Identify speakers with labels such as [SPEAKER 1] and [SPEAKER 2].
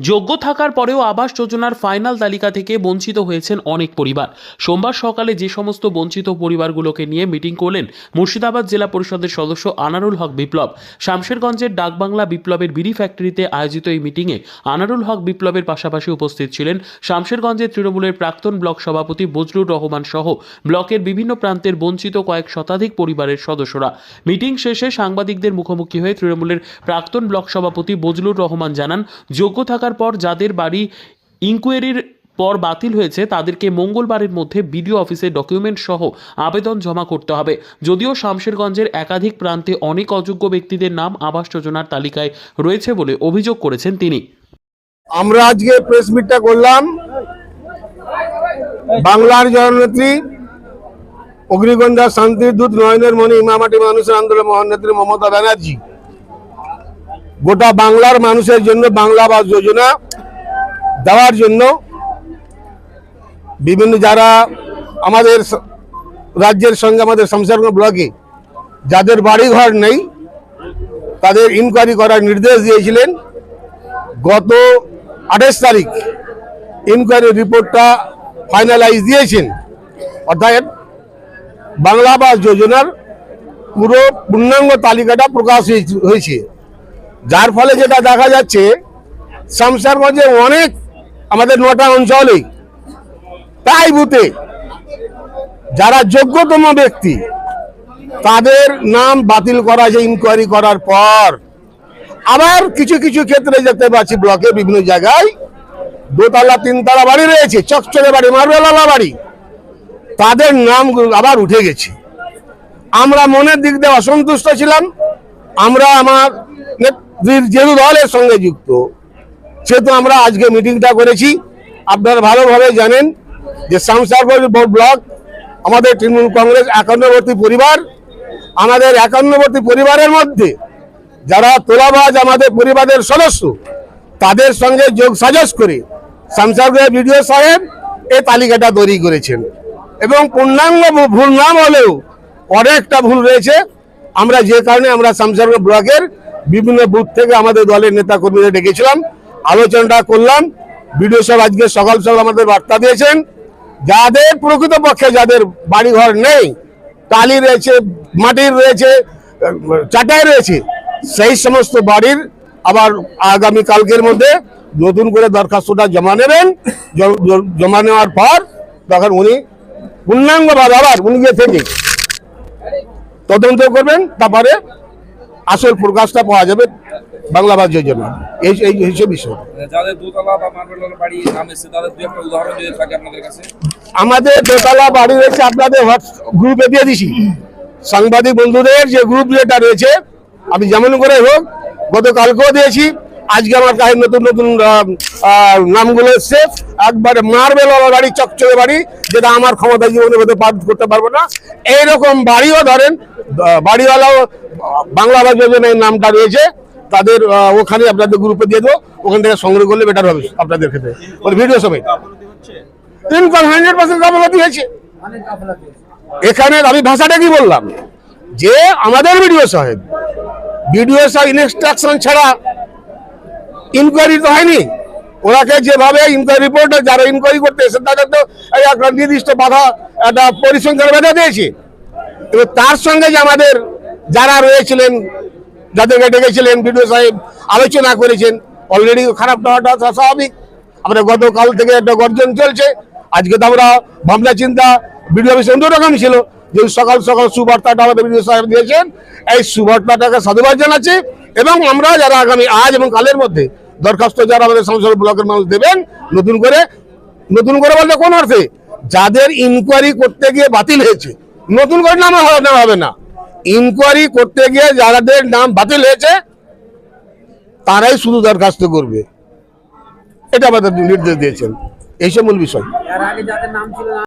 [SPEAKER 1] যোগ্য থাকার পরেও আবাস যোজনার ফাইনাল তালিকা থেকে বঞ্চিত হয়েছেন অনেক পরিবার। সোমবার সকালে যে সমস্ত বঞ্চিত পরিবারগুলোকে নিয়ে মিটিং করলেন মুর্শিদাবাদ জেলা পরিষদের সদস্য আনারুল হক বিপ্লব। শামশেরগঞ্জের ডাকবাংলা বিপ্লবের বিড়ি ফ্যাক্টরিতে আয়োজিত এই মিটিংয়ে আনারুল হক বিপ্লবের পাশাপাশি উপস্থিত ছিলেন শামশেরগঞ্জের তৃণমূলের প্রাক্তন ব্লক সভাপতি বজলুর রহমান সহ ব্লকের বিভিন্ন প্রান্তের বঞ্চিত কয়েক শতাধিক পরিবারের সদস্যরা। মিটিং শেষে সাংবাদিকদের মুখোমুখি হয়ে তৃণমূলের প্রাক্তন ব্লক সভাপতি বজলুর রহমান জানান, যোগ্য থাকার পর যাদের বাড়ি ইনকোয়ারির পর বাতিল হয়েছে, তাদেরকে মঙ্গলবারের মধ্যে বিডিও অফিসে ডকুমেন্ট সহ আবেদন জমা করতে হবে। যদিও শামশেরগঞ্জের একাধিক প্রান্তে অনেক অযোগ্য ব্যক্তিদের নাম আবাস যোজনার তালিকায় রয়েছে বলে অভিযোগ করেছেন তিনি।
[SPEAKER 2] আমরা আজকে প্রেস মিটটা করলাম। বাংলার জননেত্রী অগ্নিগঞ্জা শান্তির দূত নয়নের মণি, ইমামাটি মানুষের আন্দোলন মহানেত্রী মমতা ব্যানার্জি। গোটা বাংলার মানুষের জন্য বাংলা আবাস যোজনা দেওয়ার জন্য বিভিন্ন যারা আমাদের রাজ্যের সঙ্গে আমাদের সংসর্গ ব্লকে যাদের বাড়িঘর নেই, তাদের ইনকোয়ারি করার নির্দেশ দিয়েছিলেন। গত আঠাশ তারিখ ইনকোয়ারি রিপোর্টটা ফাইনালাইজ দিয়েছেন। অর্থাৎ বাংলা আবাস যোজনার পুরো পূর্ণাঙ্গ তালিকাটা প্রকাশ হয়েছে। যার ফলে যেটা দেখা যাচ্ছে শামসারগঞ্জে অনেক আমাদের নটা অঞ্চলে তাই বুথে যারা যোগ্যতম ব্যক্তি, তাদের নাম বাতিল করা, যে ইনকোয়ারি করার পর আবার কিছু কিছু ক্ষেত্রে দেখতে পাচ্ছি ব্লকে বিভিন্ন জায়গায় দোতলা, তিনতলা বাড়ি রয়েছে, চকচকে বাড়ি, মার্বেলালা বাড়ি, তাদের নাম আবার উঠে গেছে। আমরা মনের দিক দিয়ে অসন্তুষ্ট ছিলাম, আমরা আমার যেহেতু দলের সঙ্গে যুক্ত, সেহেতু আমরা আজকে মিটিংটা করেছি। আপনারা ভালোভাবে জানেন যে শামসারগঞ্জ ব্লক আমাদের তৃণমূল কংগ্রেস একান্নবর্তী পরিবার, আমাদের একান্নবর্তী পরিবারের মধ্যে যারা তোলাবাজ আমাদের পরিবারের সদস্য, তাদের সঙ্গে যোগ সাজস করে শামসারগঞ্জ বিডিও সাহেব এই তালিকাটা তৈরি করেছেন। এবং পূর্ণাঙ্গ ভুল নাম হলেও অনেকটা ভুল রয়েছে। আমরা যে কারণে আমরা শামসারগঞ্জ ব্লকের বিভিন্ন বুথ থেকে আমাদের দলের নেতা কর্মীদের ডেকেছিলাম, আলোচনাটা করলাম, বিডিও সাহেব আজকে সকাল সকাল আমাদের বার্তা দিয়েছেন, যাদের প্রকৃতপক্ষে যাদের বাড়িঘর নেই, টালি রয়েছে, মাটির রয়েছে, চাটাই রয়েছে, সেই সমস্ত বাড়ির আবার আগামী কালকের মধ্যে নতুন করে দরখাস্তটা জমা নেবেন জমা নেওয়ার পর তখন উনি পূর্ণাঙ্গভাবে আবার উনি গিয়ে থেকে তদন্ত করবেন, তারপরে আসল প্রকাশটা পাওয়া যাবে বাংলা ভাষার যোজনা এই এই হচ্ছে বিষয়।
[SPEAKER 3] যাদের দোতলা বা বাড়ি নাম এসেছে তাদের দুই একটা উদাহরণ যদি থাকে আপনাদের কাছে।
[SPEAKER 2] আমাদের দোতলা বাড়ি রয়েছে আপনাদের হোয়াটসঅ্যাপ গ্রুপে দিয়ে দিছি। সাংবাদিক বন্ধুদের যে গ্রুপ যেটা রয়েছে আমি যেমন করে হোক গতকালকেও দিয়েছি। আজকে আমার কাছে নতুন নতুন নামগুলো এসছে। একবারে মার্বেল বাড়ি, চকচকে বাড়ি, যেটা আমার ক্ষমতা জীবনে হতে করতে পারব না। এইরকম বাড়িও ধরেন বাড়িওয়ালাও বাংলা যোজনার নামটা রয়েছে। তাদের ওখানে আপনাদের গ্রুপে দিয়ে দেবো। ওখান থেকে সংগ্রহ করলে বেটার হবে আপনাদের ক্ষেত্রে। ভিডিও সমেত ইনকাম হান্ড্রেড পার্সেন্ট গাফলাতি হয়েছে। এখানে আমি ভাষাটা কি বললাম? যে আমাদের বিডিও সাহেব বিডিও সাহেব ইনস্ট্রাকশন ছাড়া ইনকোয়ারি তো হয়নি। ওনাকে যেভাবে ইনকোয়ারি রিপোর্টে যারা ইনকোয়ারি করতে এসে তাদের তো একটা নির্দিষ্ট বাধা, একটা পরিসংখ্যান বেঁধে দিয়েছে। এবং তার সঙ্গে যে আমাদের যারা রয়েছিলেন যাদেরকে ডেকেছিলেন বিডিও সাহেব আলোচনা করেছেন অলরেডি খারাপ হওয়াটা স্বাভাবিক। আমরা গতকাল থেকে একটা গর্জন চলছে। আজকে তো আমরা ভাবনা চিন্তা, বিডিও অফিস অন্যরকম ছিল। যে সকাল সকাল সুবার্তাটা আমাদের বিডিও সাহেব দিয়েছেন, এই সুবার্তাটাকে সাধুবাদ জানাচ্ছি। এবং আমরা যারা আগামী আজ এবং কালের মধ্যে দরখাস্ত যারা আমাদের সংসদ ব্লকের মানুষ দেবেন, নতুন করে নতুন করে বলতে কোন অর্থে? যাদের ইনকোয়ারি করতে গিয়ে বাতিল হয়েছে। নতুন করে নাম নেওয়া হবে না ইনকোয়ারি করতে গিয়ে যাদের নাম বাতিল হয়েছে, তারাই শুধু দরখাস্ত করবে। এটা আমাদের নির্দেশ দিয়েছেন। এইসব মূল বিষয়।